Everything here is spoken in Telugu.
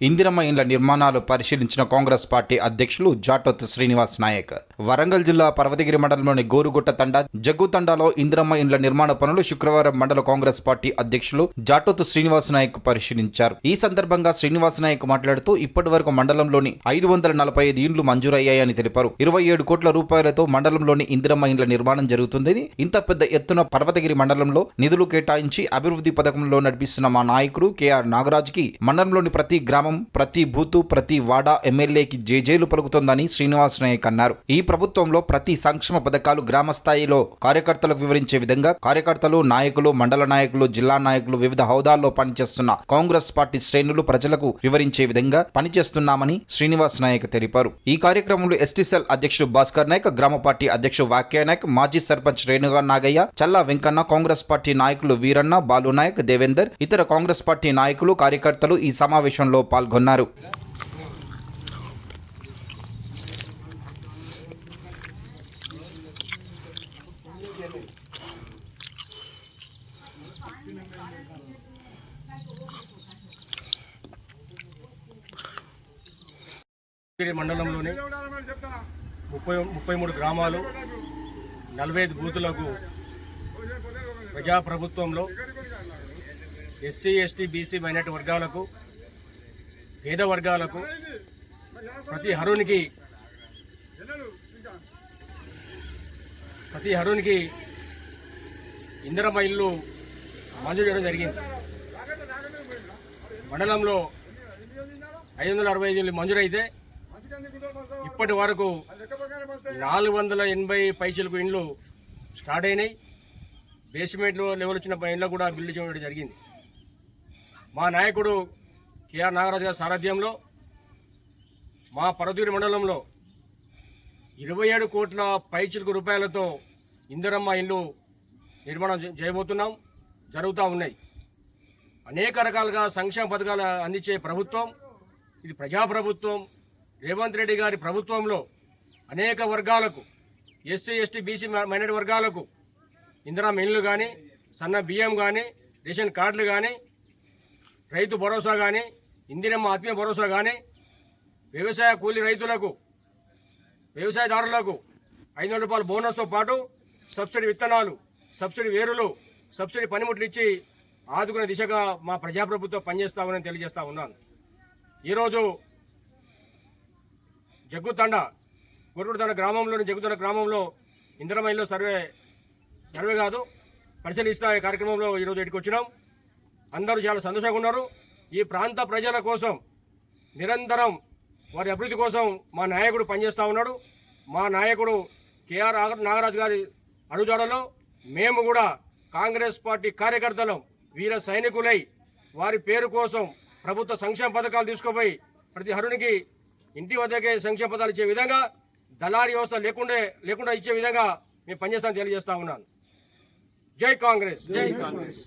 ఇందిరమ్మ ఇండ్ల నిర్మాణాలు పరిశీలించిన కాంగ్రెస్ పార్టీ అధ్యక్షులు జాటోత్ శ్రీనివాస్ నాయక్. వరంగల్ జిల్లా పర్వతగిరి మండలంలోని గోరుగుట్ట తండా జగ్గు తండాలో ఇందిరమ్మ ఇండ్ల నిర్మాణ పనులు శుక్రవారం మండల కాంగ్రెస్ పార్టీ అధ్యక్షులు జాటోత్ శ్రీనివాస్ నాయక్ పరిశీలించారు. ఈ సందర్భంగా శ్రీనివాస్ నాయక్ మాట్లాడుతూ ఇప్పటి వరకు మండలంలోని ఐదు వందల నలభై ఐదు ఇండ్లు మంజూరయ్యాయని తెలిపారు. ఇరవై ఏడు కోట్ల రూపాయలతో మండలంలోని ఇందిరమ్మ ఇండ్ల నిర్మాణం జరుగుతుంది ఇంత పెద్ద ఎత్తున పర్వతగిరి మండలంలో నిధులు కేటాయించి అభివృద్ధి పథకంలో నడిపిస్తున్న మా నాయకుడు కేఆర్ నాగరాజ్కి మండలంలోని ప్రతి గ్రామం ప్రతి బూతు ప్రతి వాడా ఎమ్మెల్యేకి జేజేలు పలుకుతోందని శ్రీనివాస్ నాయక్ అన్నారు. ఈ ప్రభుత్వంలో ప్రతి సంక్షేమ పథకాలు గ్రామ స్థాయిలో కార్యకర్తలకు వివరించే విధంగా కార్యకర్తలు నాయకులు మండల నాయకులు జిల్లా నాయకులు వివిధ హోదాల్లో పనిచేస్తున్న కాంగ్రెస్ పార్టీ శ్రేణులు ప్రజలకు వివరించే విధంగా పనిచేస్తున్నామని శ్రీనివాస్ నాయక్ తెలిపారు. ఈ కార్యక్రమంలో ఎస్టీసెల్ అధ్యక్షుడు భాస్కర్ నాయక్ గ్రామ పార్టీ అధ్యక్షుడు వాక్య నాయక్ మాజీ సర్పంచ్ రేణుగా నాగయ్య చల్లా వెంకన్న కాంగ్రెస్ పార్టీ నాయకులు వీరన్న బాలు నాయక్ దేవేందర్ ఇతర కాంగ్రెస్ పార్టీ నాయకులు కార్యకర్తలు ఈ సమావేశంలో పాల్గొన్నారు. మండలంలోని ముప్పై ముప్పై మూడు గ్రామాలు నలభై ఐదు బూతులకు ప్రజాప్రభుత్వంలో ఎస్సీ ఎస్టీ బీసీ మైనార్టీ వర్గాలకు పేద వర్గాలకు ప్రతి హరునికి ప్రతి హరునికి ఇందిరమ్మ ఇల్లు మంజూరు చేయడం జరిగింది. మండలంలో ఐదు వందల అరవై ఐదు ఇల్లు మంజూరైతే ఇప్పటి వరకు నాలుగు వందల ఎనభై పైసలకు ఇండ్లు స్టార్ట్ అయినాయి. బేస్మెంట్లో లెవెల్ వచ్చిన ఇండ్లు కూడా బిల్డ్ చేయడం జరిగింది. మా నాయకుడు కేఆర్ నాగరాజు గారి సారథ్యంలో మా పరదూరి మండలంలో ఇరవై ఏడు కోట్ల పైచిలకు రూపాయలతో ఇందిరమ్మ ఇల్లు నిర్మాణం చేయబోతున్నాం జరుగుతూ ఉన్నాయి. అనేక రకాలుగా సంక్షేమ పథకాలు అందించే ప్రభుత్వం ఇది ప్రజాప్రభుత్వం రేవంత్ రెడ్డి గారి ప్రభుత్వంలో అనేక వర్గాలకు ఎస్సీ ఎస్టీ బీసీ మైనారిటీ వర్గాలకు ఇందిరా మిల్లు కానీ సన్న బియ్యం కానీ రేషన్ కార్డులు కానీ రైతు భరోసా కానీ ఇందిరమ్మ ఆత్మీయ భరోసా కానీ వ్యవసాయ కూలి రైతులకు వ్యవసాయదారులకు ఐదు వందల రూపాయల బోనస్తో పాటు సబ్సిడీ విత్తనాలు సబ్సిడీ వేరులు సబ్సిడీ పనిముట్లు ఇచ్చి ఆదుకునే దిశగా మా ప్రజాప్రభుత్వం పనిచేస్తామని తెలియజేస్తా ఉన్నాను. ఈరోజు జగ్గుతండ గొర్రుతండ గ్రామంలోని జగ్గుతండ గ్రామంలో ఇందిరమైల్లో సర్వే సర్వే కాదు పరిశీలిస్తా కార్యక్రమంలో ఈరోజు ఇక్కడికి వచ్చినాం. అందరూ చాలా సంతోషంగా ఉన్నారు. ఈ ప్రాంత ప్రజల కోసం నిరంతరం వారి అభివృద్ధి కోసం మా నాయకుడు పనిచేస్తూ ఉన్నాడు. మా నాయకుడు కేఆర్ నాగరాజు గారి అడుగుజాడలో మేము కూడా కాంగ్రెస్ పార్టీ కార్యకర్తలం వీర సైనికులై వారి పేరు కోసం ప్రభుత్వ సంక్షేమ పథకాలు తీసుకుపోయి ప్రతి హరునికి ఇంటి వద్దకే సంక్షేమ పథకాలు ఇచ్చే విధంగా దళారీ వ్యవస్థ లేకుండా లేకుండా ఇచ్చే విధంగా మేము పనిచేస్తామని తెలియజేస్తా ఉన్నాను. జై కాంగ్రెస్. జై కాంగ్రెస్.